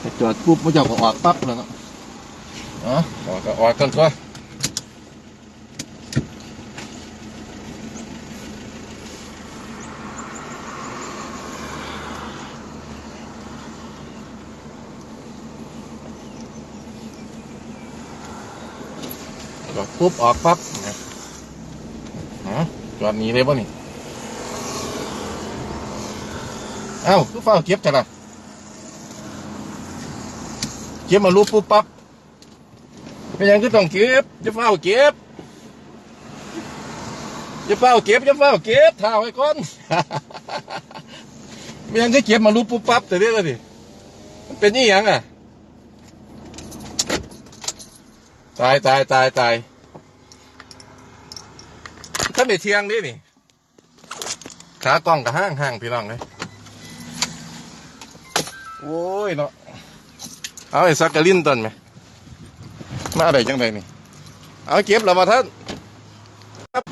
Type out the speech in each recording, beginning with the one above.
ไปจอดปุ๊บมันจะก็ออกปั๊บแล้วเนาะอ๋อออกก็ออกกันทั่วจอดปุ๊บออกปั๊บนะอ๋อจอดหนีเลยป่ะนี่ เอ้าคือฟ้าเก็บจังล่ะ เก็บมารู้ปุ๊บปั๊บเป็นยังก็ต้องเก็บจะเฝ้าเก็บจะเฝ้าเก็บจะเฝ้าเก็บท่าไว้ก่อนเป็นยังก็เก็บมารู้ปุ๊บปั๊บแต่เดี๋ยวดิมันเป็นนี่ยังอะตายตายตายตายท่าได้เทียงดินี่ขากล้องกับห้างห้างพี่น้องเลยโอ้ยเนาะ เอาไอ้สักกะลินต้นไหมมาอะไรจังไดนี่ เอาเก็บแล้วมาท่านครับ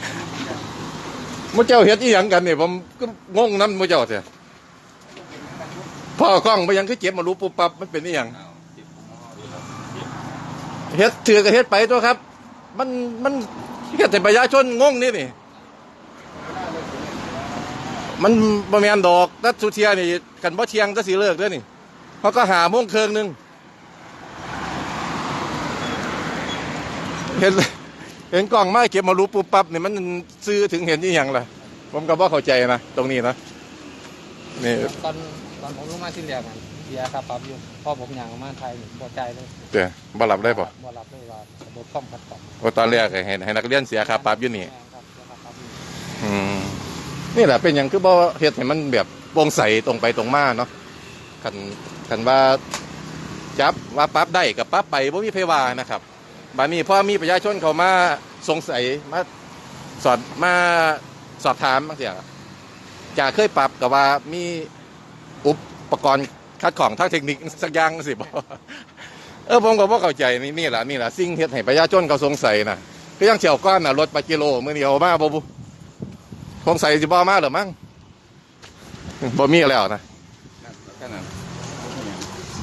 มุเจ้าเฮ็ดอีหยังกันนี่ผมก็งงน้ำมุเจ้าเถอะพ่อกล้องไปยังคือเก็บมารู้ปุ๊บปั๊บมันเป็นอีหยังเฮ็ดถือก็เฮ็ดไปตัวครับ มันมันเฮ็ดแต่ประชาชนงงนี่นี่ มันบ่แม่นดอกตัดสุเทียนี่กันบ่เทียงก็สิเลิกด้อนี่เขาก็หาโมงเคิงหนึง เห็นเห็นกล้องไม้เก็บมารู้ปุ๊บปั๊บนี่มันซื้อถึงเห็นอีหยังล่ะ ผมก็บ่เข้าใจนะตรงนี้นะนี่ตอนตอนผมลงมาที่เรียกมันเสียครับปรับอยู่พอผมอย่างมาไทยนี่พอใจเลยเดี๋ยวบ่หลับได้ป่ะบ่รับเลยว่าระบบซ่อมคัดกรองโอ้ตอนแรกให้ให้นักเรียนเสียค่าปรับอยู่นี่แม่นครับเสียค่าปรับอยู่อืมนี่แหละเป็นอย่างคือบ่เฮ็ดให้มันแบบโปร่งใสตรงไปตรงมาเนาะคันคันว่าจับว่าปรั๊บได้กับปรั๊บไปบ่มีไผว่านะครับ บัดนี้พอมีประชาชนเขามาสงสัยมาสอดมาสอบถามบางอย่างจะเคยปรับกับว่ามีอุปกรณ์คัดของทางเทคนิคสักอย่างสิบ่เออผมก็บ่เข้าใจนี่นี่แหละนี่แหละสิ่งเฮ็ดให้ประชาชนเขาสงสัยนะคือยังเฉียวก้อนน่ะรถไปกิโลมื้อนี้เอามาบ่บุผมใส่สิบอมาเหรือมั้งบ่มีแล้วนะ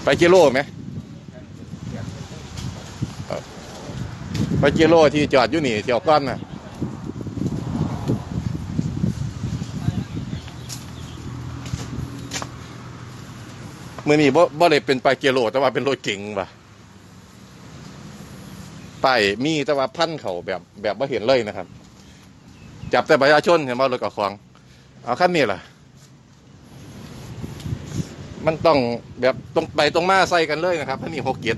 ไปกิโลไหมเออ ไปกิโลที่จอดอยู่นี่เที่ยวก้อนน่ะมือนี้บ่บ่ได้เป็นไปกิโลแต่ว่าเป็นรถเก๋งว่ะป้ายมีแต่ว่าพันเขาแบบแบบบ่เห็นเลยนะครับ จับแต่ประชาชนเห็นว่ารถกับควางเอาขั้นนี้ล่ะ มันต้องแบบตรงไปตรงมาใส่กันเลยนะครับท่านี่หกเกียร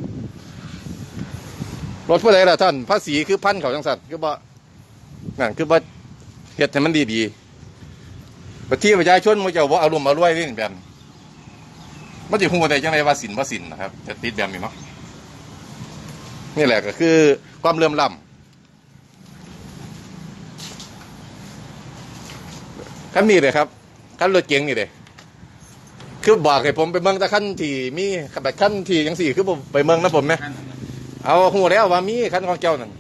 รถผู้ใดล่ะท่านภาษีคือพันเขาจังสัตว์คือบ่นั่นคือบ่เฮ็ดให้มันดีๆประเทศประชาชนมันจะว่าอารมณ์อารวยนี่แบบมันจะฮู้ได้จังไดว่าสินว่าสินนะครับจะติดแบบนี้เนาะนี่แหละก็คือความเลื่อมล้ำขั้นนี้เลยครับขั้นรถเก๋งนี่เลยคือบอกให้ผมไปเมืองแต่ขั้นที่มีขับแบบขั้นที่ยังสี่คือผมไปเมืองนะผมไหม เอาหูแล้วว่ามีขั้นของเจ้านั่น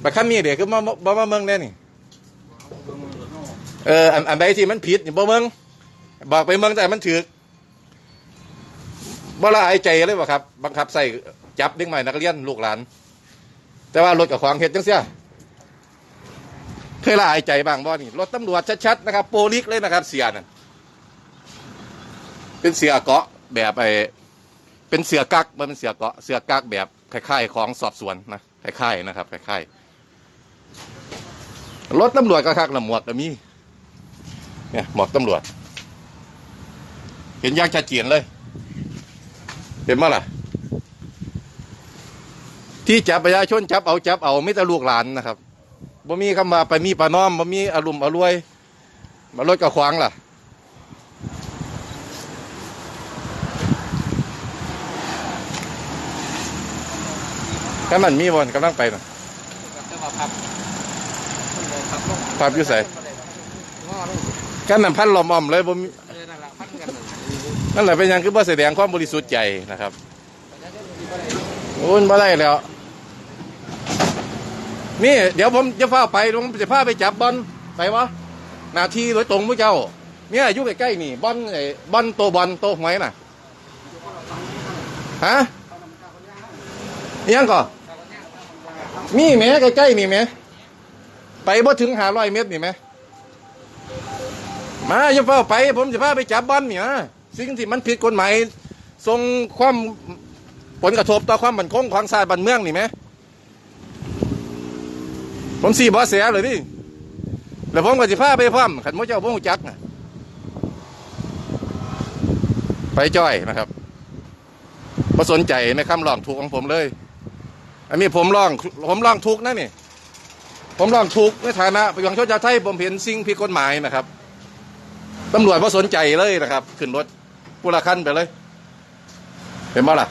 แบบขั้นนี้เดี๋ยวคือมาบ่มาเมืองแน่นี่เอออันอันใดที่มันผิดนี่บ่เมืองบอกไปเมืองแต่มันถือบ่ละอายใจเลยบ่ครับ บังคับใส่จับเด็กใหม่นักเรียนลูกหลาน แต่ว่ารถกับขวางเห็ดจังเสียเคยละอายใจบ้างบ่นี่รถตำรวจชัดๆนะครับ โปลิกเลยนะครับเสียนั่นเป็นเสือเกาะแบบไอเป็นเสือกักมันเป็นเสือเกาะเสือกักแบบ คล้ายๆของสอบสวนนะคล้ายๆนะครับคล้ายๆรถตำรวจก็คักละหมวกก็มีเนี่ยหมวกตำรวจ เห็นย่างชัดเจนเลย เห็นมั้ล่ะ ที่จับประชาชนจับเอาจับเอาไม่แต่ลูกหลานนะครับบ่มีคำว่าไปมีปลาน้อมบ่มีอารมณ์อรวยมารถกระขวางล่ะ ถ้ามันมีบนกำลังไปนะแต่ว่าพับพับลงพับอยู่ไสงอลงกันนั่นพันลอมอ้อมเลยบ่มีนั่นแหละเป็นยังคือบ่แสดงความบริสุทธิ์ใจนะครับโอ้ยบ่ได้แล้ว นี่ เดี๋ยวผมจะพาไปผมจะพาไปจับบอลไปวะนาทีโดยตรงผู้เจ้า เนี่ยอยู่ใกล้ๆนี่บอลไอ้บอลโตบอลโตหวยน่ะฮะยังก่อ มีแหมใกล้ๆนี่แหมไปบ่ถึงหาร้อยเมตรนี่แหมมาอย่าเฝ้าไป ผมจะพาไปจับบอลนี่นะสิ่งที่มันผิดกฎหมายส่งความผลกระทบต่อความมั่นคงของชาติบ้านเมืองนี่ไหมผมสี่บอเสียเลยดิแล้วผมก็จะพาไปพร้อมขันมเจ้าพวกจักนะไปจ้อยนะครับพอสนใจในคำร้องถูกของผมเลย อันนี้ผมร้องผมร้องทุกข์นะนี่ ผมร้องทุกข์ในฐานะประยงชนชาวไทยผมเห็นสิ่งผิดกฎหมายนะครับตำรวจพอสนใจเลยนะครับ ขึ้นรถกุละคันไปเลยเห็นบ่ล่ะ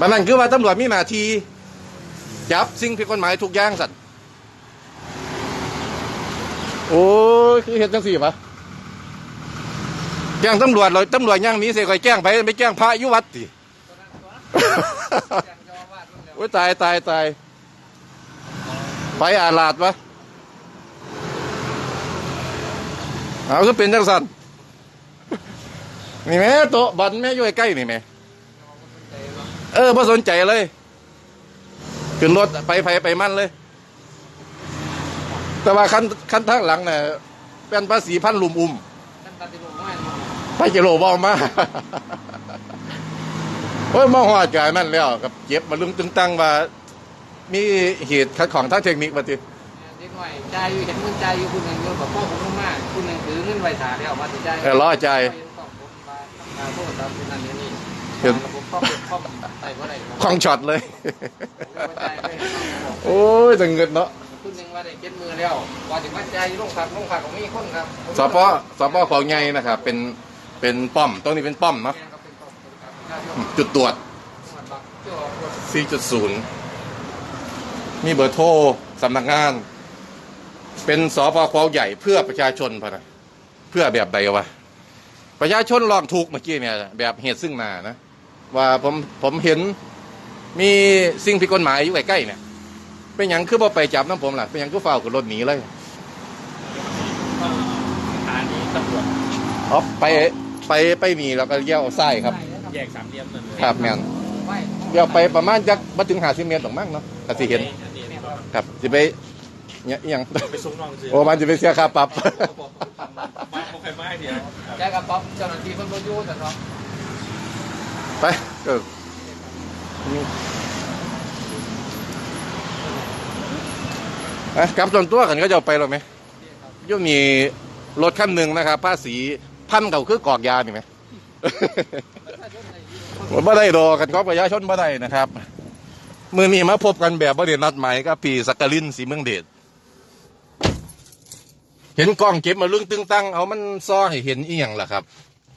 บันนั้นคือว่าตำรวจมีหน้าที่จับสิ่งผิดกฎหมายทุกอย่างสัตว์โอ้ยคือเห็นจังสี่ปะแจ้งตำรวจเลยตำรวจย่างนี้เสียคอยแจ้งไปไม่แจ้งพระยุวัดสิ โอ้ยตายตายตายไปอาลาดปะเอาคือเป็นจังสันนี่แม่โต๊ะบอลแม่อยู่ใกล้ๆนี่แม่เออพอสนใจเลยขึ้นรถไปไปไปมั่นเลย แต่ว่าคันคันทางหลังเนี่ยเป็นภาษีพันลุมอุ้มท่านตัดสินว่าไปกิโลบอมา โอ้ยมาหอดกายนั่นแล้วกับเจ็บมาลึงตึงตังว่า มีเหตุขัดของทางเทคนิคมาติเด็กหน่อยจ่ายอยู่เห็นเงินจ่ายอยู่คุณหนึ่งเยอะกว่าพ่อผมมากคุณหนึ่งถือเงินไว้ถ่ายแล้วมาถึงจ่ายเออรอใจมาโทษตามที่นั่นนี่นี่เห็นระบบข้อมูลข้อมูลใส่ก็ได้คลองช็อตเลย โอ้ยจังเงินเนาะคุณหนึ่งว่าได้เก็บมือแล้วว่าถึงว่าจ่ายลงผักลงผักของมีคนครับสปสปของไงนะครับ เป็นเป็นป้อมตรงนี้เป็นป้อมเนาะ จุดตรวจ 4.0 มีเบอร์โทรสำนักงาน เป็นสปคใหญ่เพื่อประชาชนพะนะเพื่อแบบใดวะ ประชาชนลองถูกเมื่อกี้เนี่ย แบบเหตุซึ่งหนานะ ว่าผมผมเห็นมีสิ่งผิดกฎหมายอยู่ใกล้ๆเนี่ยเป็นอย่างคือบ่ไปจับน้ำผมล่ะ เป็นอย่างคือฝ้าวกับรถหนีเลยสถานีตำรวจอ๋อไปไปไปหนีแล้วก็เลี้ยวซ้ายครับ แยกสามเหลี่ยมนั่นเลยครับแมนเดี๋ยวไปประมาณจักมาถึงหาสิเมตรหรอกมั้งเนาะก็สิเห็นอันนี้ก็ครับจะไปเนี่ยอิหยังไปส่งน้องซื้อโอ้มันจะไปเสียค่าปรับ มาโอเคมาให้เดียวครับแจ้งกับป๊อปเจ้าหน้าที่เพิ่นบ่อยู่แต่เนาะไปก็อะกลับจนตัวกันก็จะเอาไปหรอไหมย่อมมีรถคันหนึ่งนะครับภาษีพันเก่าคือกอกยานี่ไหมผม บ่ได้ดอกกันก็ประชาชนบ่ได้นะครับ มือนี้มาพบกันแบบบ่ได้นัดหมายกับพี่สักกลินสีเมืองเดชเห็นกล้องเก็บมาลึงตึงตั้งเอามันซ่อให้เห็นอีหยังล่ะครับ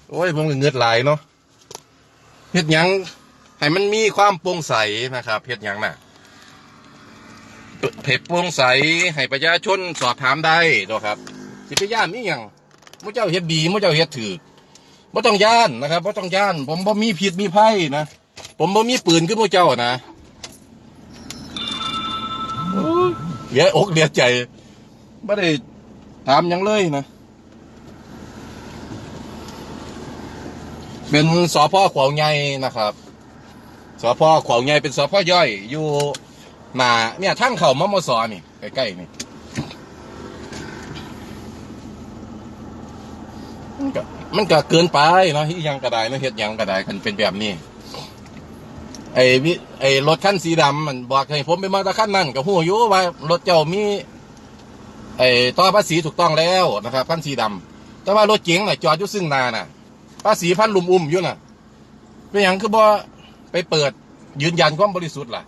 โอ้ยผมเงือดไหลายเนาะเฮ็ดหยังให้มันมีความโปร่งใสนะครับเฮ็ดหยังน่ะเผ็ดโปร่งใสให้ประชาชนสอบถามได้เนาะครับสิไปย่านนี่หยังมุเจ้าเฮ็ดดีมุเจ้าเฮ็ดถือ บ่ต้องย่านนะครับบ่ต้องย่าน ผมบ่มีผิดมีภัยนะผมบ่มีปืนคือมุเจ้านะเหลียอกเหลียใจบ่ได้ถามยังเลยนะ เป็นสพขวาวใหญ่นะครับสพขวาวใหญ่เป็นสพย่อย อยู่หนาเนี่ยทั้งเขามมสนี่ใกล้ๆนี่ มันก็เกินไปเนาะที่ยังกระไดเนาะเฮ็ดยังกระไดกันเป็นแบบนี้ ไอ้วิไอ้รถคันสีดำมันบอกให้ผมไปมาตะคันนั่นก็หูอยู่ว่ารถเจ้ามี ไอ้ต่อภาษีถูกต้องแล้วนะครับคันสีดำแต่ว่ารถเก๋งน่ะจอดอยู่ซึ่งนาน่ะ ภาษีพันลุมอุ้มอยู่น่ะเป็นอย่างคือบ่ไปเปิดยืนยันความบริสุทธิ์ล่ะ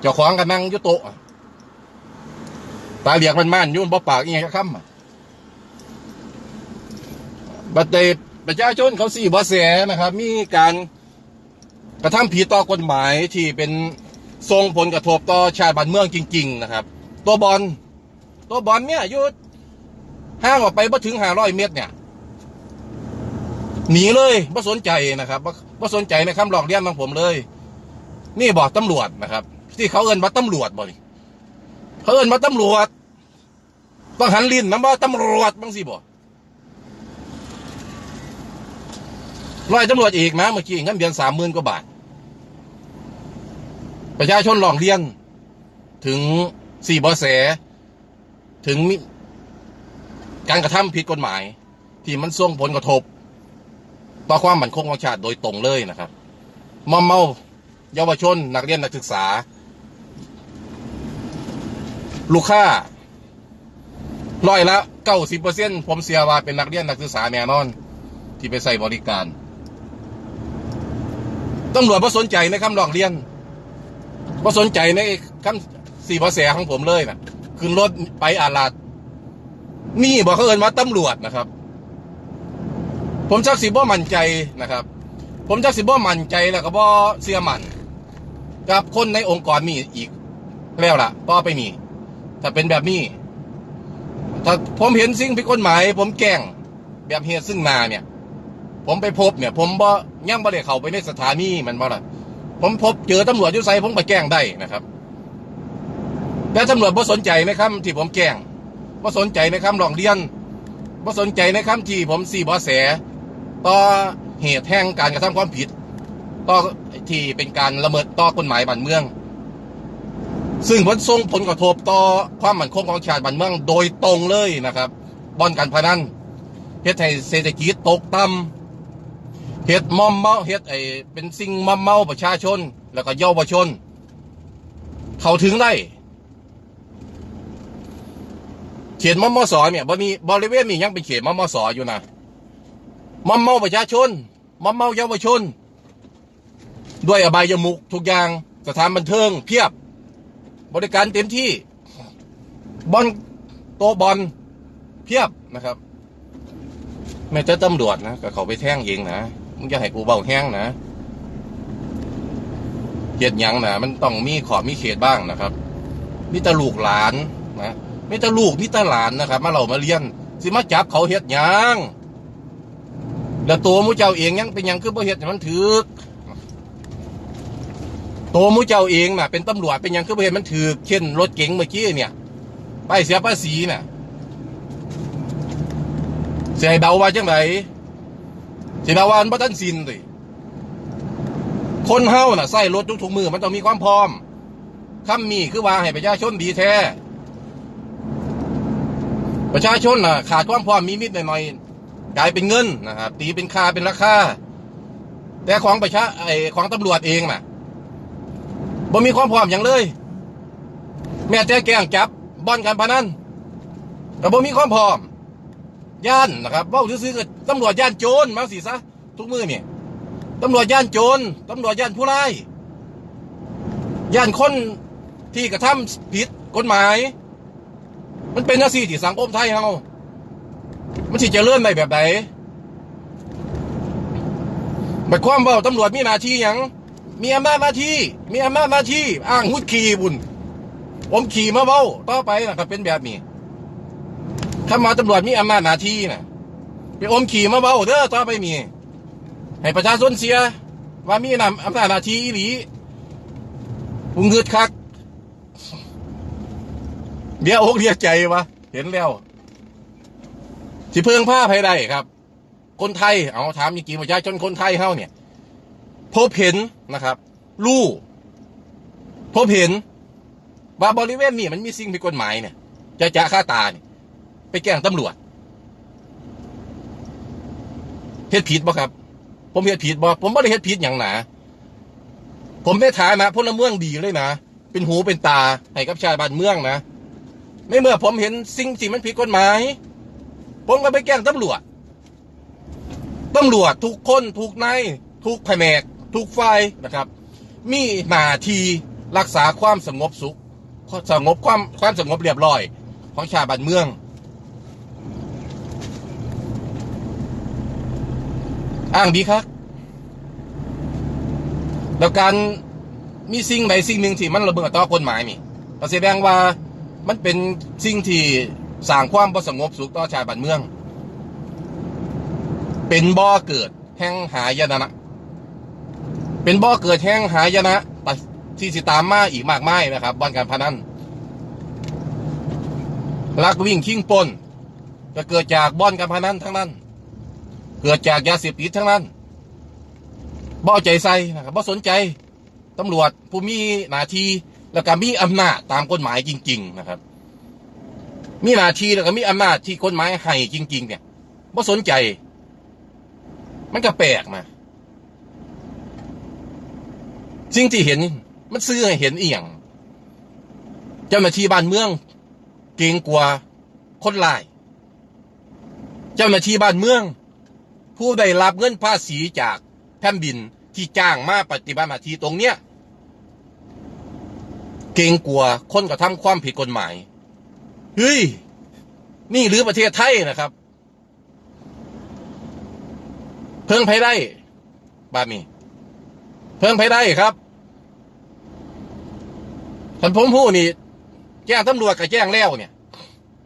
เจ้าของกันนั่งอยู่โต๊ะตาเหลียกมันม่านยุ่นบ่ปากอีหยังจะค้ำอะ บัดเดประชาชนเขาสี่บ่แสนะครับ มีการกระทำผิดต่อกฎหมายที่เป็นทรงผลกระทบต่อชาติบ้านเมืองจริง ๆ นะครับ ตัวบอลตัวบอลเนี่ยยู่ห้างออกไปบ่ถึงห้าร้อยเมตรเนี่ยหนีเลยไม่สนใจนะครับไม่สนใจในคำหลอกเลี้ยงของผมเลย นี่บอกตำรวจนะครับ ที่เขาเอินว่าตำรวจบ่นี่เขาเอินว่าตำรวจต้องหันลิ้นนะว่าตำรวจบ้างสิบ่ ร้อยตำรวจอีกนะเมื่อกี้เงินเดือนสามหมื่นกว่าบาท ประชาชนร้องเรียน ถึงสี่บอแส ถึงการกระทำผิดกฎหมาย ที่มันส่งผลกระทบ ต่อความมั่นคงของชาติโดยตรงเลยนะครับมอมเมาเยาวชน นักเรียนนักศึกษา ลูกค้าร้อยละเก้าสิบเปอร์เซ็นผมเสียว่าเป็นนักเรียนนักศึกษาแน่นอน ที่ไปใส่บริการ ตำรวจบ่สนใจในคำร้องเรียนบ่สนใจในคำสี่ภาษาของผมเลยนะขึ้นรถไปอาลาดนี่บอกเขาเอินว่าตำรวจนะครับ ผมจักสิบ่มั่นใจนะครับ ผมจักสิบ่มั่นใจแล้วก็บ่เสียมันกับคนในองค์กรนี่อีกแล้วล่ะต่อไปนี่ถ้าเป็นแบบนี้ ถ้าผมเห็นสิ่งผิดกฎหมาย ผมแกล้งแบบเหตุซึ่งหนาเนี่ย ผมไปพบเนี่ย ผมบ่ยังบ่ได้เข้าไปในสถานีมันบ่ล่ะผมพบเจอตำรวจอยู่ไสผมไปแกล้งได้นะครับแต่ตำรวจบ่สนใจนะครับ ที่ผมแกล้งบ่สนใจในคำร้องเรียนบ่สนใจในคำที่ผมสี่บ่แส ต่อเหตุแห่งการกระทำความผิด ต่อที่เป็นการละเมิดต่อกฎหมายบ้านเมือง ซึ่งผลส่งผลกระทบต่อความมั่นคงของชาติบ้านเมืองโดยตรงเลยนะครับบ่อนการพนันเฮ็ดให้เศรษฐกิจตกต่ำ เฮ็ดมอมเมาเฮ็ดไอเป็นสิ่งมอมเมาประชาชน แล้วก็เยาวชน เข้าถึงได้เขตมอมมสอเนี่ยบ่มีบริเวณนี้ยังเป็นเขตมอมมสออยู่นะมอมเมาประชาชนมอมเมาเยาวชน ด้วยอบายมุกทุกอย่างสถานบันเทิง เพียบ บริการเต็มที่บอลโตบอลเพียบนะครับ แม้แต่ตำรวจนะก็เขาไปแท่งเองนะ มึงจะให้กูเบาแห้งนะเขียดหยังนะมันต้องมีขอบมีเขตบ้างนะครับมีแต่ลูกหลานนะมีแต่ลูกมีแต่หลานนะครับ มาเรามาเรียนสิมาจับเขาเฮ็ดยังแล้วตัวมูเจ้าเองยังเป็นยังคือบ่เฮ็ดให้มันถือตัวมูเจ้าเองน่ะ เป็นตำรวจเป็นยังคือบ่เห็นมันถือเช่นรถเก๋งเมื่อกี้เนี่ยไปเสียภาษีน่ะเสียเดาว่าจังได สีดาวันบ่ทันสินติคนเฮาน่ะใส่รถทุกๆมือมันต้องมีความพร้อมคำมีคือว่าให้ประชาชนดีแท้ ประชาชนน่ะ ขาดความพร้อมมีนิดหน่อยๆกลายเป็นเงินนะครับตีเป็นค่าเป็นราคาแต่ของประชาไอของตำรวจเองน่ะบ่มีความพร้อมอย่างเลย แม้แต่แกงจับบ่อนการพนันก็บ่มีความพร้อม ย่านนะครับเว้าซื่อๆตำรวจย่านโจรมาสิซะทุกมือเนี่ยตำรวจย่านโจรตำรวจย่านผู้ร้ายย่านคนที่กระทำผิดกฎหมาย มันเป็นหน้าที่ที่สังคมไทยเฮามันสิจะเลื่อนไปแบบไหนหมายความว่าตำรวจมีหน้าที่ยังมีอำนาจหน้าที่ มีอำนาจหน้าที่ อ้างหุดขี่บุญผมขี่มาเบ้าต่อไปนะครับเป็นแบบนี้ ถ้ามาตำรวจมีอำนาจหน้าที่นะไปอมขี่มาเบาเด้อต่อไปมีให้ประชาชนเสีย ว่ามีนำอำนาจหน้าที่อีหลีพุงเงืดคักเดียอกเดียวใจวะเห็นแล้วสิเพิงผ้าภายใดครับ คนไทยเอาถามจริงๆประชาชนคนไทยเฮาเนี่ย พบเห็นนะครับ รู้พบเห็นว่าบริเวณนี้มันมีสิ่งผิดกฎหมายเนี่ย จะจะฆ่าตาเนี่ย ไปแกล้งตำรวจเฮ็ดผิดบ่ครับ ผมเฮ็ดผิดบ่ผมไม่ได้เฮ็ดผิดอย่างหนาผมในฐานะพลเมืองดีเลยนะเป็นหูเป็นตาให้กับชาวบ้านเมืองนะในเมื่อผมเห็นสิ่งที่มันผิดกฎหมาย ผมก็ไปแกล้งตำรวจตำรวจทุกคนทุกนายทุกแผนกทุกฝ่ายนะครับ มีหน้าที่รักษาความสงบสุขสงบความความสงบเรียบร้อย ของชาวบ้านเมือง อ้างดีครับแล้วการมีสิ่งใดสิ่งหนึ่งที่มันระเบิดต่อกฎหมายนี่ก็แสดงว่ามันเป็นสิ่งที่สร้างความประสงบสุขต่อชาวบ้านเมือง เป็นบ่อเกิดแห่งหายนะ เป็นบ่อเกิดแห่งหายนะที่สิตามมาอีกมากมายนะครับบ่อนการพนันลักวิ่งชิงปนก็เกิดจากบ่อนการพนันทั้งนั้น เกิดจากยาเสพติดทั้งนั้นบ่เอาใจใส่นะครับบ่สนใจตำรวจผู้มีหน้าที่แล้วก็มีอำนาจตามกฎหมายจริง ๆ นะครับ มีหน้าที่แล้วก็มีอำนาจที่กฎหมายให้จริง ๆ เนี่ยบ่สนใจ มันก็แปลกนะสิ่งที่เห็นมันซื้อให้เห็นอีหยังเจ้าหน้าที่บ้านเมือง เกรงกลัวคนร้าย เจ้าหน้าที่บ้านเมือง ผู้ได้รับเงินภาษีจากแผ่นดินที่จ้างมาปฏิบัติหน้าที่ตรงเนี้ยเกรงกลัวคนกระทำความผิดกฎหมายเฮ้ยนี่หรือประเทศไทยนะครับ เพิ่งไปได้บาดนี้เพิ่งไปได้ครับท่านผมผู้นี่แจ้งตำรวจกับแจ้งแล้วเนี่ย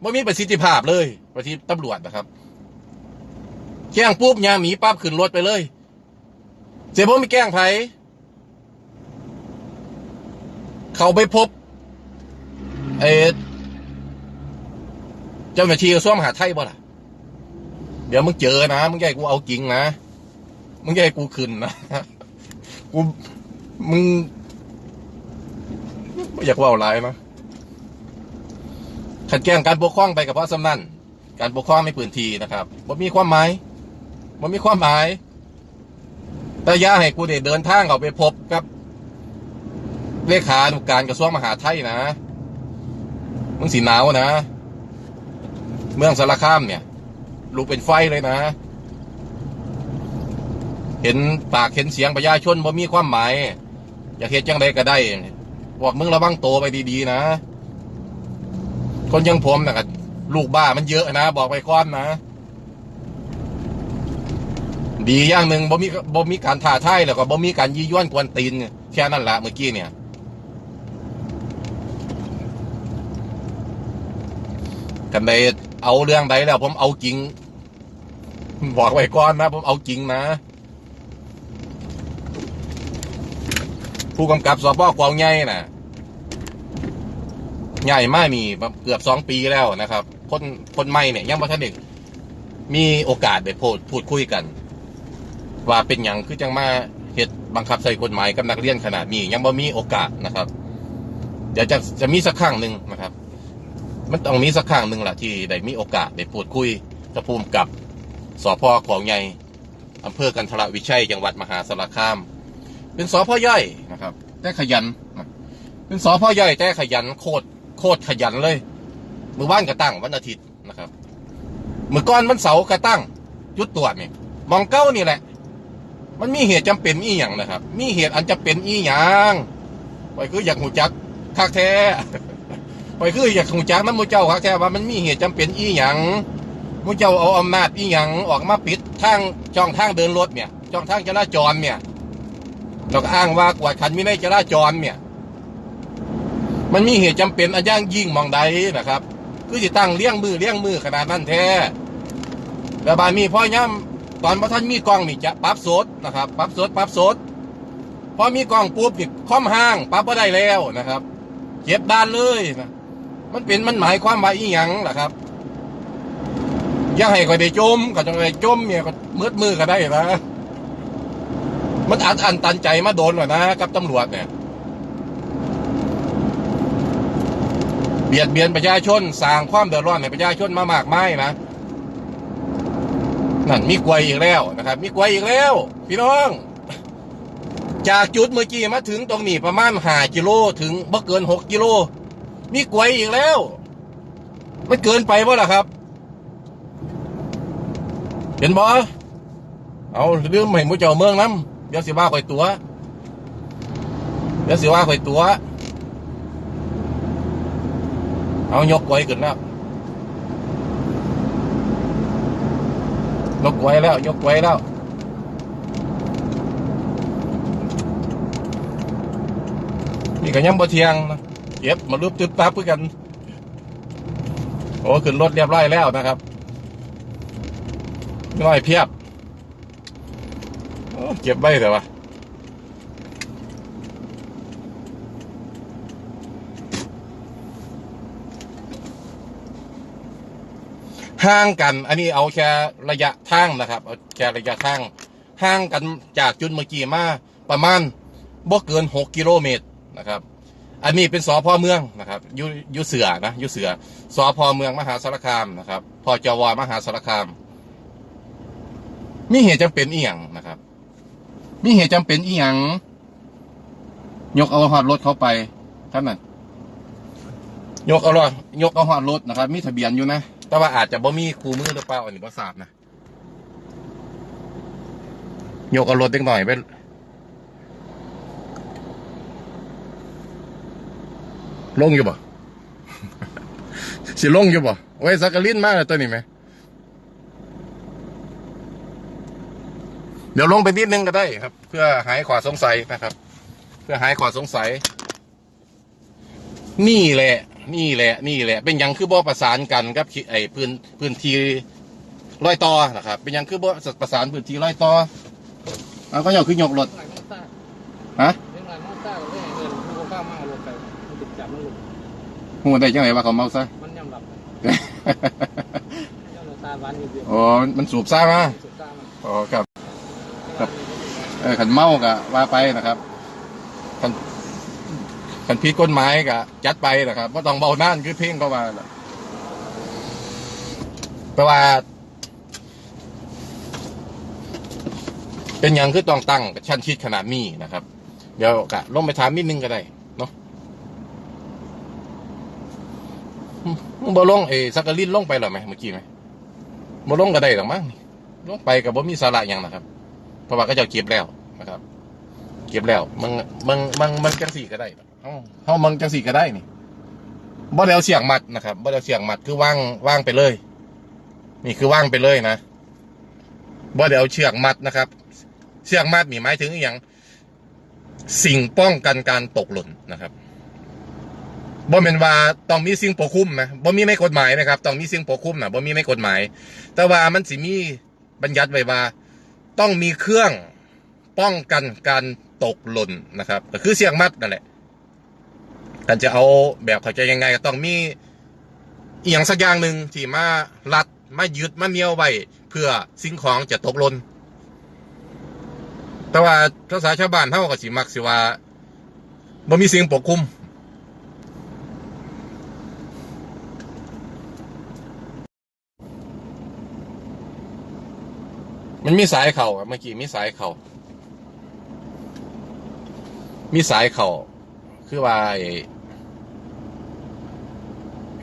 ไม่มีประสิทธิภาพเลยประสิทธิตำรวจนะครับ แจ้งปุ๊บยาหมีปั๊บขึ้นรถไปเลย เสียผมไม่แกล้งไผเขาไปพบเออเจ้าหน้าที่กระทรวงมหาดไทยบ่ล่ะ เดี๋ยวมึงเจอนะมึงใหญ่กูเอาจริงนะมึงใหญ่กูขึ้นนะกูมึงอยากเว่าอะไรนะขัดแย้งการปกครองไปกับเพราะสำนันการปกครองในพื้นที่นะครับบ่มีความหมาย บ่มีความหมาย แต่ย่าให้กูได้เดินทางเขาไปพบกับเลขานุการกระทรวงมหาดไทยนะมึงสีหนาวนะ เมืองสารคามเนี่ยลูกเป็นไฟเลยนะ เห็นปากเห็นเสียงประชาชนบ่มีความหมาย อยากเห็นจังใดก็ได้บอกมึงระวังโตวไปดีๆนะ คนยังผมนะลูกบ้ามันเยอะนะ บอกไปก้อนนะ ดีอย่างหนึ่งบ่มีบ่มีการท้าทายแล้วก็บ่มีการยี่ย้อนกวนตีนแค่นั้นละเมื่อกี้เนี่ย กันใดเอาเรื่องใดแล้ว ผมเอาจริง บอกไว้ก่อนนะ ผมเอาจริงนะ ผู้กำกับสพกวางใหญ่น่ะใหญ่มากมีเกือบสองปีแล้วนะครับ คนคนใหม่เนี่ยยังบ่ทันเด็กมีโอกาสได้พูดพูดคุยกัน ว่าเป็นอย่างคือจังมาเหตุบังคับใส่กฎหมายกับนักเรียนขนาดนี้ยังบ่มีโอกาสนะครับ เดี๋ยวจะจะมีสักครั้งหนึ่งนะครับ มันต้องมีสักครั้งหนึ่งแหละที่ได้มีโอกาสได้พูดคุยกับภูมิกับสพของใหญ่อำเภอกันทรวิชัยจังหวัดมหาสารคาม เป็นสพย่อยนะครับ แต่ขยัน เป็นสพย่อยแต่ขยันโคตรโคตรขยันเลยมือบ้านกระตั้งวันอาทิตย์นะครับมือก้อนวันเสาร์กระตั้งจุดตรวจนี่มองเก้านี่แหละ มันมีเหตุจำเป็นอีหยังนะครับ มีเหตุอันจะเป็นอีหยังไปคืออยากหูจักคักแท้ไปคืออยากหูจักน้ำมูเจ้าคักแท้ว่ามันมีเหตุจำเป็นอีหยังมูเจ้าเอาอำนาจอีหยังออกมาปิดทางช่องทางเดินรถเนี่ยช่องทางจราจรเนี่ยเราก็อ้างว่ากวดขันวินัยจราจรเนี่ย มันมีเหตุจำเป็นอันย่างยิ่งมองใดนะครับ คือจะตั้งเลี้ยงมือเลี้ยงมือขนาดนั้นแท้แล้วบานมีพ่อย่ำ ตอนพระท่านมีกล้องนี่จะปรับโสดนะครับปรับโสดปรับโสดพอมีกล้องปุ๊บนี่ค่อมห้างปรับก็ได้แล้วนะครับเก็บด้านเลยนะมันเป็นมันหมายความว่าอีหยังล่ะครับอย่าให้ก็ได้จมก็จะได้จมเนี่ยก็มืดมือก็ได้นะมันอัดอันตันใจมาโดนว่ะนะกับตำรวจเนี่ย เบียดเบียนประชาชนสร้างความเดือดร้อนให้ประชาชนมามากมายนะ นั่นมีกลวยอีกแล้วนะครับ มีกลวยอีกแล้ว พี่น้อง จากจุดเมื่อกี้มาถึงตรงนี้ประมาณห้ากิโลถึงบ่เกินหกกิโล มีกลวยอีกแล้ว มันเกินไปบ่ล่ะครับ เห็นบ่เอาเรื่องให้หมูเจ้าเมืองน้ำเดี๋ยวสิว่าข่อยตัวเดี๋ยวสิว่าข่อยตัว เอายกไว้ขึ้นแล้ว ยกไว้แล้ว ยกไว้แล้วนี่ก็ยังบ่เทียงนะเก็บมารูปตึ๊บตับเพื่อกัน โอ้ขึ้นรถเรียบร้อยแล้วนะครับน้อยเพียบเก็บไว้เถอะวะ ห่างกัน อันนี้เอาแค่ระยะทางนะครับเอาแค่ระยะทางห่างกันจากจุดเมื่อกี้มาประมาณบ่เกิน 6 กิโลเมตรนะครับ อันนี้เป็นสพเมืองนะครับยุยุเสือนะยุเสือสพเมืองมหาสารคามนะครับพอจวมหาสารคาม มีเหตุจำเป็นอีหยังนะครับ มีเหตุจำเป็นอีหยังยกเอาหอดรถเขาไปท่านนั้นยกเอารถยกเอาหอดรถนะครับ มีทะเบียนอยู่นะ แต่ว่าอาจจะบ่มีคู่มือหรือเปล่าอันนี้บ่ทราบนะยกเอารถเล็กหน่อยไปลงอยู่บ่สิลงอยู่บ่ไว้สักกะลินมากเลยตัวนี้ไหมเดี๋ยวลงไปนิดนึงก็ได้ครับ เพื่อหายขวาสงสัยนะครับ เพื่อหายขวาสงสัย นี่แหละ นี่แหละนี่แหละ เป็นหยังคือบ่ประสานกันครับไอ้พื้นพื้นที่ร้อยต่อนะครับ เป็นหยังคือบ่ประสานพื้นที่ร้อยต่อเอาก็อยากขึ้นยกรถเรื่องไรมอต้าฮะเรื่องไรมอต้าเรื่องเงินผู้ข้าวมากลงไปมันติดจับมันหลุดหูได้จังไหนว่าเขาเมาซะมันย่ำหลับย่ำหลับตาบ้านอยู่เดียวอ๋อมันสูบซ่ามาสุดตามันอ๋อครับครับเออขันเมากะว่าไปนะครับขัน ขันพิษกฎหมายกะจัดไปนะครับว่าต้องเบาน่านคือเพ่งก็ว่าน่ะแปลว่า เป็นอย่างคือต้องตั้งชั้นชิดขนาดนี้นะครับ เดี๋ยวกะลงไปถามนิดนึงก็ได้เนาะมึงบ่ลงเอสักกะลินลงไปหรอไหมเมื่อกี้ไหมบ่ลงก็ได้หรอมั้งลงไปกับบ่มีสาระอย่างนะครับ เพราะว่าก็จะเก็บแล้วนะครับ เก็บแล้วมึงมึงมึงมึงจังสี่ก็ได้ เฮาเฮามึงจังสี่ก็ได้นี่บ่ได้เอาเสียงมัดนะครับบ่ได้เอาเสียงมัดคือว่างว่างไปเลย นี่คือว่างไปเลยนะบ่ได้เอาเชือกมัดนะครับ เชือกมัดมีหมายถึงอย่างสิ่งป้องกันการตกหล่นนะครับบ่เป็นว่าต้องมีสิ่งปกคลุมนะบ่มีในกฎหมายนะครับต้องมีสิ่งปกคลุมนะบ่มีในกฎหมาย แต่ว่ามันสิมีบัญญัติไว้ว่า ต้องมีเครื่องป้องกันการตกหล่นนะครับ ก็คือเสียงมัดนั่นแหละ การจะเอาแบบเข้าใจยังไงก็ต้องมีอีหยังสักอย่างหนึ่งที่มารัดมายึดมาเหนียวไว้เพื่อสิ่งของจะตกหล่นแต่ว่าภาษาชาวบ้านเท่ากับสิมักสิว่าบ่มีสิ่งปกคลุมมันมีสายเข่าเมื่อกี้มีสายเข่ามีสายเข่าคือว่า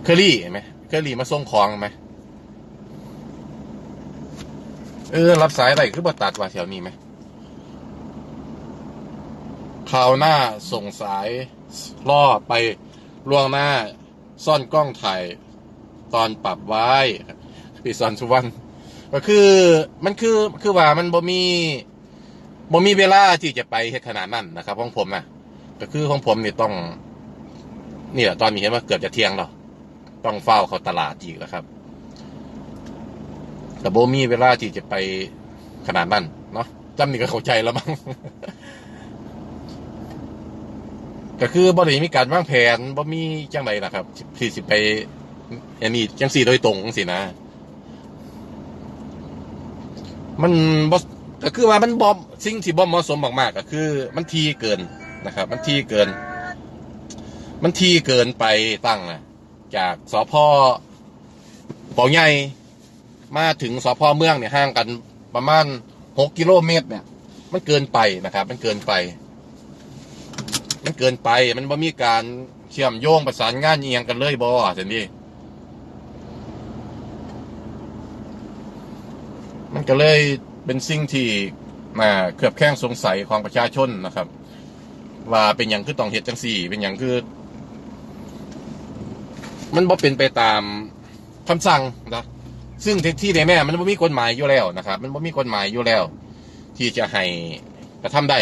เคอรี่เห็นไหมเคอรี่มาส่งของไหมเออ รับสายอะไรคือบ่ตัดว่าแถวนี้ไหมข่าวหน้าส่งสายล่อไปล่วงหน้า ซ่อนกล้องถ่าย ตอนปรับไว้พี่ซอนสุวรรณก็คือมันคือคือว่ามันบ่มีบ่มีเวลาที่จะไปเฮ็ดขนาดนั้นนะครับ ของผมนะก็คือของผมนี่ต้อง นี่แหละตอนนี้เห็นว่าเกือบจะเที่ยงแล้ว ต้องเฝ้าเขาตลาดอีกนะครับ แต่โบมีเวลาที่จะไปขนาดนั้นเนาะจำนี่ก็เข้าใจแล้วมั้งก็คือบ่ได้มีการวางแผนบ่มีจังไดนะครับที่สิไปอันนี้จังสี่โดยตรงสินะ มันบก็คือว่ามันบอมสิ่งที่บอมเหมาะสมมากๆก็คือ มันทีเกินนะครับ มันทีเกิน มันทีเกินไปตั้งนะ จากสพปอใหญ่มาถึงสพเมืองเนี่ยห่างกันประมาณหกกิโลเมตร เนี่ย มันเกินไปนะครับ มันเกินไป มันเกินไปมันบ่มีการเชื่อมโยงประสานงานเอียงกันเลยบ่เห็นดิมันก็เลยเป็นสิ่งที่มาเคลือบแคลงสงสัยของประชาชนนะครับ ว่าเป็นอย่างคือต้องเหตุจังสี่ เป็นอย่างคือ มันบ่เป็นไปตามคำสั่งนะซึ่งที่ในแน่มันบ่มีกฎหมายอยู่แล้วนะครับ มันบ่มีกฎหมายอยู่แล้ว ที่จะให้กระทำได้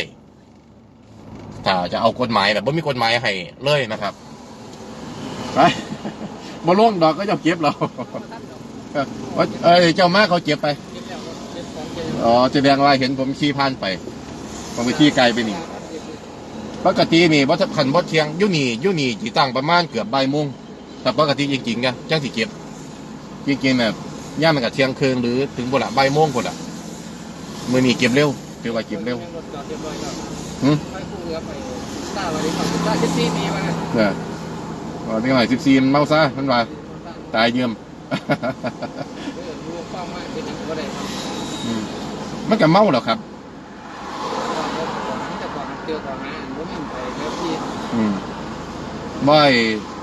ถ้าจะเอากฎหมายแบบบ่มีกฎหมายให้เลยนะครับไปบ่ลงดอกก็จะเก็บเราเอ้ยเจ้ามากเขาเก็บไปอ๋อแสดงว่าเห็นผมขี่ผ่านไปผมไปขี่ไกลไปนี่ปกตินี่วัฒคันวัดเทียงยุนี่ยุนี่จีตั้งประมาณเกือบใบ่ายโมง แต่ปกติจริงๆนะจ้างสิเก็บจริงๆแบบย่ามมันกับเที่ยงคืนหรือถึงบุละบ่ายโมงคนละมือนี้เก็บเร็วถือว่าเก็บเร็วรถจอดเรียบร้อยแล้วหึไปผู้เรือไปตาวันนี้เขาตาเจ็ดสี่ปีมาเนี่ยเออว่าเป็นไงสิบสี่มันเมาซะมันว่าตายเยี่ยมเออรู้ความมากเป็นอย่างก็ได้ครับอืมมันก็เมาแล้วครับแต่ก่อนเจอก่อนนะผมไม่ไปแล้วพี่อืมบ่อยไ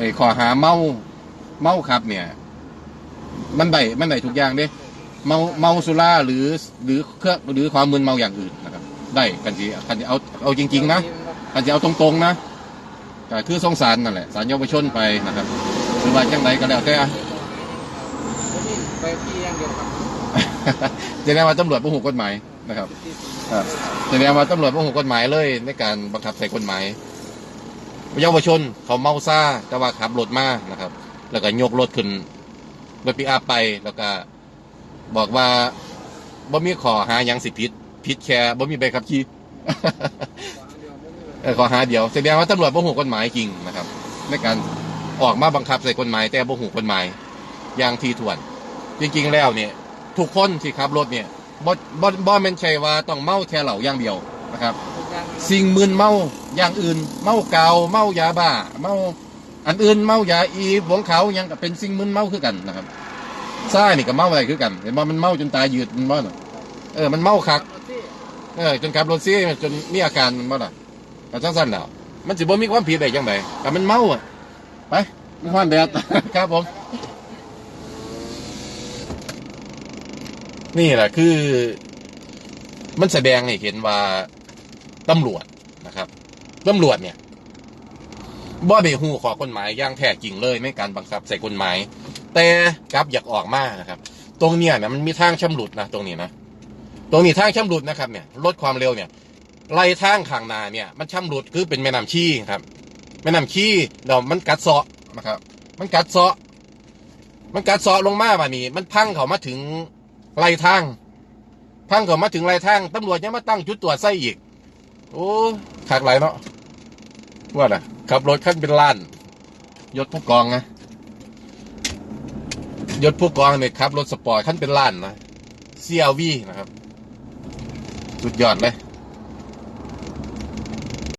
อ้ขอหาเมาเมาครับ เนี่ย มันได้มันได้ทุกอย่างเด้เมาเมาสุราหรือ หรือเครื่องหรือความมึนเมาอย่างอื่นนะครับ ได้กันสิกันสิเอาเอาจริง ๆ นะกันสิเอาตรงๆนะก็คือสงสารนั่นแหละสารเยาวชนไปนะครับหรือว่าจังไรก็แล้วแต่ผมนี่ไปพี่อย่างเดียวครับแสดงว่าตำรวจบ่หูกฎหมายนะครับครับแสดงว่าตำรวจบ่หูกฎหมายเลยในการบังคับใส่กฎหมาย เยาวชนเขาเมาซ่าแต่ว่าขับรถมานะครับ แล้วก็ยกรถขึ้นรถปิกอัพไปแล้วก็บอกว่าบ่มีขอหายังสิผิดผิดแค่บ่มีใบขับขี่เออขอหาเดียวแสดงว่าตำรวจบ่หูกฎหมายจริงนะครับ ในการออกมาบังคับใส่กฎหมาย แต่บ่หูกฎหมายอย่างทีถ่วน จริงๆแล้วเนี่ยทุกคนที่ขับรถเนี่ยบ่บ่บ่แม่นใช่ว่าต้องเมาแค่เหล้าอย่างเดียวนะครับ สิ่งมึนเมาอย่างอื่น เมากาวเมายาบ้า เมาอันอื่นเมายาอีหวงเขาหยังก็เป็นสิ่งมึนเมาคือกันนะครับซ่านี่ก็เมาอะไรคือกันเห็นบ่มันเมาจนตายยืดมันบ่น่ะเออมันเมาคักเออจนขับรถเสียจนมีอาการมันบ่ล่ะก็จังซั่นแล้วมันสิบ่มีความผิดได้จังไดก็มันเมาอะไปมันฮ้อนแดดครับผมนี่แหละคือ มันแสดงให้เห็นว่า ตำรวจนะครับตำรวจเนี่ยบ่ได้ฮู้ข้อกฎหมายย่างแท้จริงเลยในการบังคับใส่กฎหมาย แต่กับอยากออกมานะครับ ตรงเนี้ยนะมันมีทางชำรุดนะตรงนี้นะตรงนี้ทางชำรุดนะครับเนี่ยลดความเร็วเนี่ยไล่ทางข้างนาเนี่ย มันชำรุดคือเป็นแม่น้ำชี้ครับ แม่น้ำชี้เรามันกัดเซาะนะครับ มันกัดเซาะ มันกัดเซาะลงมาว่านี่มันพังเขามาถึงไล่ทาง พังเขามาถึงไล่ทางตำรวจยังมาตั้งจุดตรวจไส้อีก โอ้ขากไหลเนาะว่าน่ะขับรถขั้นเป็นล้าน ยศผู้กองนะยศผู้กองเนี่ยขับรถสปอร์ตขั้นเป็นล้านนะ CRV นะครับ สุดยอดเลย